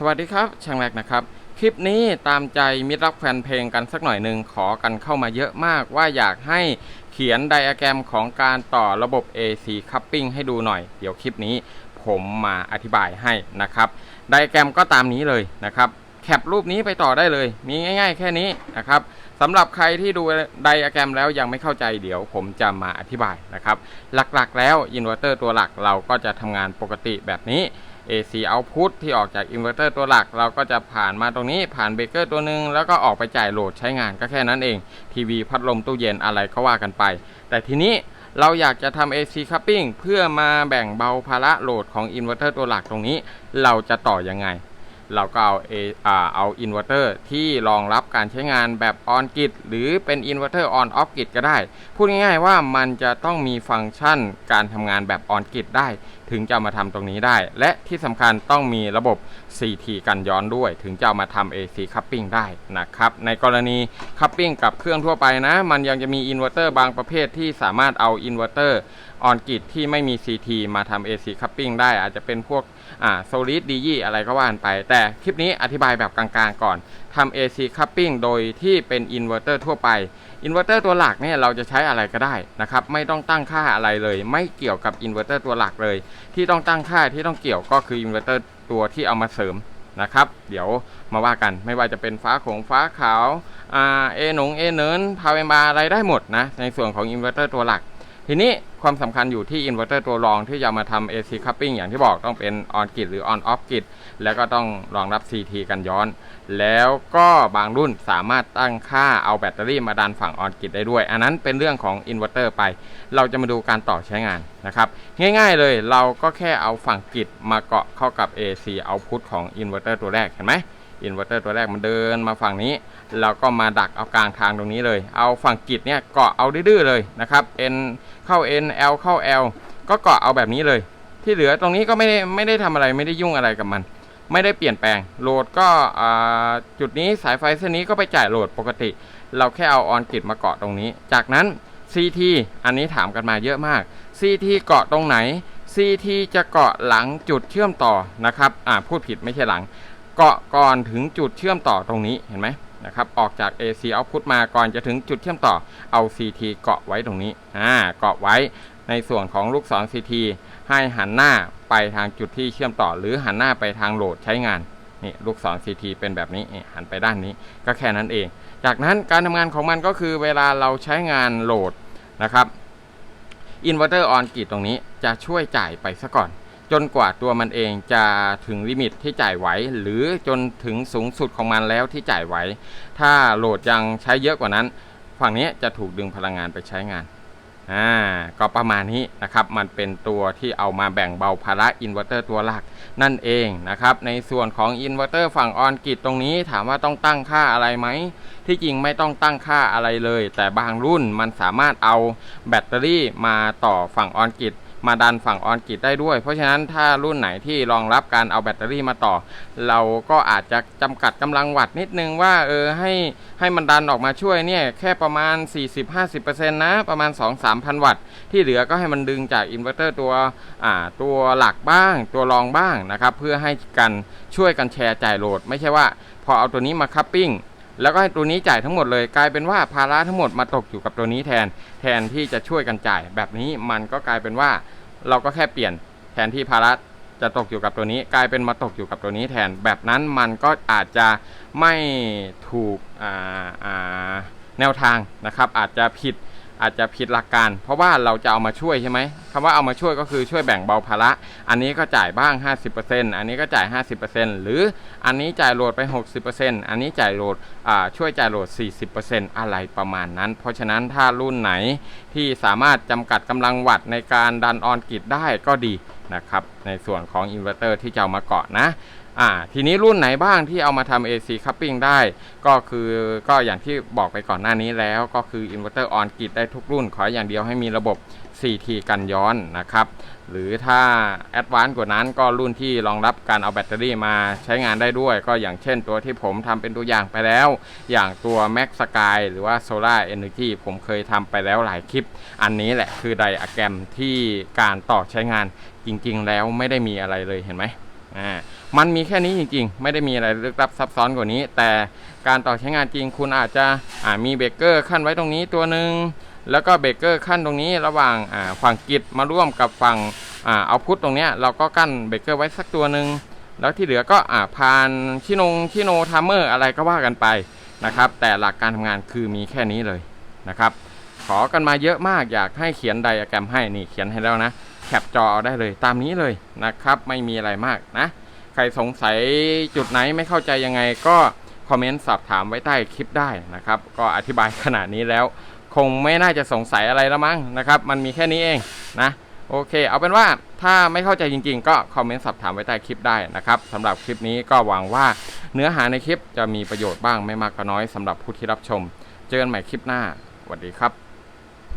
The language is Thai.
สวัสดีครับช่างแรกนะครับ คลิปนี้ตามใจมิตรรักแฟนเพลงกันสักหน่อยหนึ่งขอกันเข้ามาเยอะมากว่าอยากให้เขียนไดอะแกรมของการต่อระบบ AC coupling ให้ดูหน่อย เดี๋ยวคลิปนี้ผมมาอธิบายให้นะครับไดอะแกรมก็ตามนี้เลยนะครับแคปรูปนี้ไปต่อได้เลย มีง่าย ๆ แค่นี้นะครับสำหรับใครที่ดูไดอะแกรมแล้วยังไม่เข้าใจเดี๋ยวผมจะมาอธิบายนะครับหลักๆ แล้วอินเวอร์เตอร์ตัวหลักเราก็จะทำงานปกติแบบนี้ AC output ที่ออกจากอินเวอร์เตอร์ตัวหลัก เราก็จะผ่านมาตรงนี้ผ่านเบรกเกอร์ตัวหนึ่งแล้วก็ออกไปจ่ายโหลดใช้งานก็แค่นั้นเอง ทีวีพัดลมตู้เย็นอะไรก็ว่ากันไป แต่ทีนี้เราอยากจะทำ AC coupling เพื่อมาแบ่งเบาภาระโหลดของอินเวอร์เตอร์ตัวหลักตรงนี้ เราจะต่อยังไง เราก็เอาเออ่าเอาอินเวอร์เตอร์ที่รองรับการใช้งานแบบออนกิ d หรือเป็นอินเวอร์เตอร์ออนออฟกิ d ก็ได้ พูดง่ายๆว่ามันจะต้องมีฟังก์ชันการทำงานแบบออนกิ d ได้ ถึงจะมาทำตรงนี้ได้ และที่สำคัญต้องมีระบบ CT กันย้อนด้วย ถึงจะมาทำ AC coupling ได้นะครับ ในกรณี coupling กับเครื่องทั่วไปนะ มันยังจะมีอินเวอร์เตอร์บางประเภทที่สามารถเอาอินเวอร์เตอร์ออนกิ d ที่ไม่มี CT มาทำ AC coupling ได้อาจจะเป็นพวกอ่าโซลิดดียี่อะไรก็ว่ากันไป แต่คลิปนี้อธิบายแบบกลางๆก่อนทำ AC coupling โดยที่เป็นอินเวอร์เตอร์ทั่วไปอินเวอร์เตอร์ตัวหลักเนี่ยเราจะใช้อะไรก็ได้นะครับไม่ต้องตั้งค่าอะไรเลย ไม่เกี่ยวกับอินเวอร์เตอร์ตัวหลักเลย ที่ต้องตั้งค่าที่ต้องเกี่ยวก็คืออินเวอร์เตอร์ตัวที่เอามาเสริมนะครับ เดี๋ยวมาว่ากันไม่ว่าจะเป็นฟ้าของฟ้าขาวเอหนงเอเนินพาวเวมาอะไรได้หมดนะในส่วนของอินเวอร์เตอร์ตัวหลัก ทีนี้ความสำคัญอยู่ที่อินเวอร์เตอร์ตัวรองที่จะมาทำ AC coupling อย่างที่บอกต้องเป็น on grid หรือ on off grid แล้วก็ต้องรองรับ CT กันย้อน แล้วก็บางรุ่นสามารถตั้งค่าเอาแบตเตอรี่มาดันฝั่ง on grid ได้ด้วย อันนั้นเป็นเรื่องของอินเวอร์เตอร์ไป เราจะมาดูการต่อใช้งานนะครับ ง่ายๆเลยเราก็แค่เอาฝั่งกริดมาเกาะเข้ากับ AC output ของอินเวอร์เตอร์ตัวแรกเห็นไหม อินเวอร์เตอร์ตัวแรกมันเดินมาฝั่งนี้เราก็มาดักเอากลางทางตรงนี้เลย เอาฝั่งกิดเนี่ยเกาะเอาดื้อเลยนะครับ N เข้า N L เข้า L ก็เกาะเอาแบบนี้เลย ที่เหลือตรงนี้ก็ไม่ได้ไม่ได้ทำอะไรไม่ได้ยุ่งอะไรกับมัน ไม่ได้เปลี่ยนแปลงโหลดก็อ่าจุดนี้สายไฟเส้นนี้ก็ไปจ่ายโหลดปกติ เราแค่เอาออนกิดมาเกาะตรงนี้ จากนั้น CT อันนี้ถามกันมาเยอะมาก CT เกาะตรงไหน CT จะเกาะหลังจุดเชื่อมต่อนะครับ อ่าพูดผิดไม่ใช่หลัง เกาะก่อนถึงจุดเชื่อมต่อตรงนี้เห็นไหมนะครับออกจาก AC output มาก่อนจะถึงจุดเชื่อมต่อเอา CT เกาะไว้ตรงนี้อ่าเกาะไว้ในส่วนของลูกศร CT ให้หันหน้าไปทางจุดที่เชื่อมต่อ หรือหันหน้าไปทางโหลดใช้งานนี่ลูกศร CT เป็นแบบนี้หันไปด้านนี้ก็แค่นั้นเอง จากนั้นการทำงานของมันก็คือเวลาเราใช้งานโหลดนะครับอินเวอร์เตอร์ออนกริดตรงนี้จะช่วยจ่ายไปซะก่อน จนกว่าตัวมันเองจะถึงลิมิตที่จ่ายไหว หรือจนถึงสูงสุดของมันแล้วที่จ่ายไหว ถ้าโหลดยังใช้เยอะกว่านั้น ฝั่งนี้จะถูกดึงพลังงานไปใช้งานอ่าก็ประมาณนี้นะครับ มันเป็นตัวที่เอามาแบ่งเบาภาระอินเวอร์เตอร์ตัวหลักนั่นเองนะครับ ในส่วนของอินเวอร์เตอร์ฝั่งออนกิตตรงนี้ถามว่าต้องตั้งค่าอะไรไหม ที่จริงไม่ต้องตั้งค่าอะไรเลย แต่บางรุ่นมันสามารถเอาแบตเตอรี่มาต่อฝั่งออนกิต มาดันฝั่งออนกิตได้ด้วย เพราะฉะนั้นถ้ารุ่นไหนที่รองรับการเอาแบตเตอรี่มาต่อ เราก็อาจจะจำกัดกำลังวัตต์นิดนึงว่าเออให้ให้มันดันออกมาช่วยเนี่ยแค่ประมาณ 40-50%นะประมาณ 2-3,000 วัตต์ที่เหลือก็ให้มันดึงจากอินเวอร์เตอร์ตัวอ่าตัวหลักบ้างตัวรองบ้างนะครับเพื่อให้กันช่วยกันแชร์จ่ายโหลด ไม่ใช่ว่าพอเอาตัวนี้มาคัพปิ้ง แล้วก็ให้ตัวนี้จ่ายทั้งหมดเลยกลายเป็นว่าภาระทั้งหมดมาตกอยู่กับตัวนี้แทน แทนที่จะช่วยกันจ่าย แบบนี้มันก็กลายเป็นว่าเราก็แค่เปลี่ยนแทนที่ภาระจะตกอยู่กับตัวนี้กลายเป็นมาตกอยู่กับตัวนี้แทน แบบนั้นมันก็อาจจะไม่ถูกแนวทางนะครับ อาจจะผิด อาจจะผิดหลักการ เพราะว่าเราจะเอามาช่วยใช่ไหมคำว่าเอามาช่วยก็คือช่วยแบ่งเบาภาระ อันนี้ก็จ่ายบ้าง 50%อันนี้ก็จ่าย 50%หรืออันนี้จ่ายโหลดไป 60%อันนี้จ่ายโหลดช่วยจ่ายโหลด 40%อะไรประมาณนั้น เพราะฉะนั้นถ้ารุ่นไหนที่สามารถจำกัดกำลังวัตในการดันออนกิดได้ก็ดีนะครับในส่วนของอินเวอร์เตอร์ที่จะเอามาเกาะนะ อ่าทีนี้รุ่นไหนบ้างที่เอามาทำ AC coupling ได้ ก็คือก็อย่างที่บอกไปก่อนหน้านี้แล้วก็คือ inverter on grid ได้ทุกรุ่น ขออย่างเดียวให้มีระบบ CT กันย้อนนะครับ หรือถ้า Advanced กว่านั้นก็รุ่นที่รองรับการเอาแบตเตอรี่มาใช้งานได้ด้วย ก็อย่างเช่นตัวที่ผมทำเป็นตัวอย่างไปแล้ว อย่างตัว Max Sky หรือว่า Solar Energy ผมเคยทำไปแล้วหลายคลิป อันนี้แหละคือไดอะแกรมที่การต่อใช้งานจริง ๆ แล้วไม่ได้มีอะไรเลยเห็นไหม อ่ามันมีแค่นี้จริงๆ ไม่ได้มีอะไรลึกลับซับซ้อนกว่านี้ แต่การต่อใช้งานจริงคุณอาจจะอ่ามีเบรกเกอร์ขั้นไว้ตรงนี้ตัวหนึ่งแล้วก็เบรกเกอร์ขั้นตรงนี้ระหว่างอ่าฝั่งกิดมาร่วมกับฝั่งอ่าเอาพุทตรงเนี้ยเราก็กั้นเบรกเกอร์ไว้สักตัวหนึ่งแล้วที่เหลือก็อ่าผ่านชิโนงชิโนทัมเมอร์อะไรก็ว่ากันไปนะครับแต่หลักการทำงานคือมีแค่นี้เลยนะครับขอกันมาเยอะมากอยากให้เขียนไดอะแกรมให้นี่เขียนให้แล้วนะ แคปจอเอาได้เลยตามนี้เลยนะครับ ไม่มีอะไรมากนะ ใครสงสัยจุดไหนไม่เข้าใจยังไงก็คอมเมนต์สอบถามไว้ใต้คลิปได้นะครับ ก็อธิบายขนาดนี้แล้ว คงไม่น่าจะสงสัยอะไรแล้วมั้งนะครับ มันมีแค่นี้เองนะโอเค เอาเป็นว่าถ้าไม่เข้าใจจริงๆ ก็คอมเมนต์สอบถามไว้ใต้คลิปได้นะครับสำหรับคลิปนี้ก็หวังว่าเนื้อหาในคลิปจะมีประโยชน์บ้างไม่มากก็น้อยสำหรับผู้ที่รับชม เจอกันใหม่คลิปหน้าสวัสดีครับ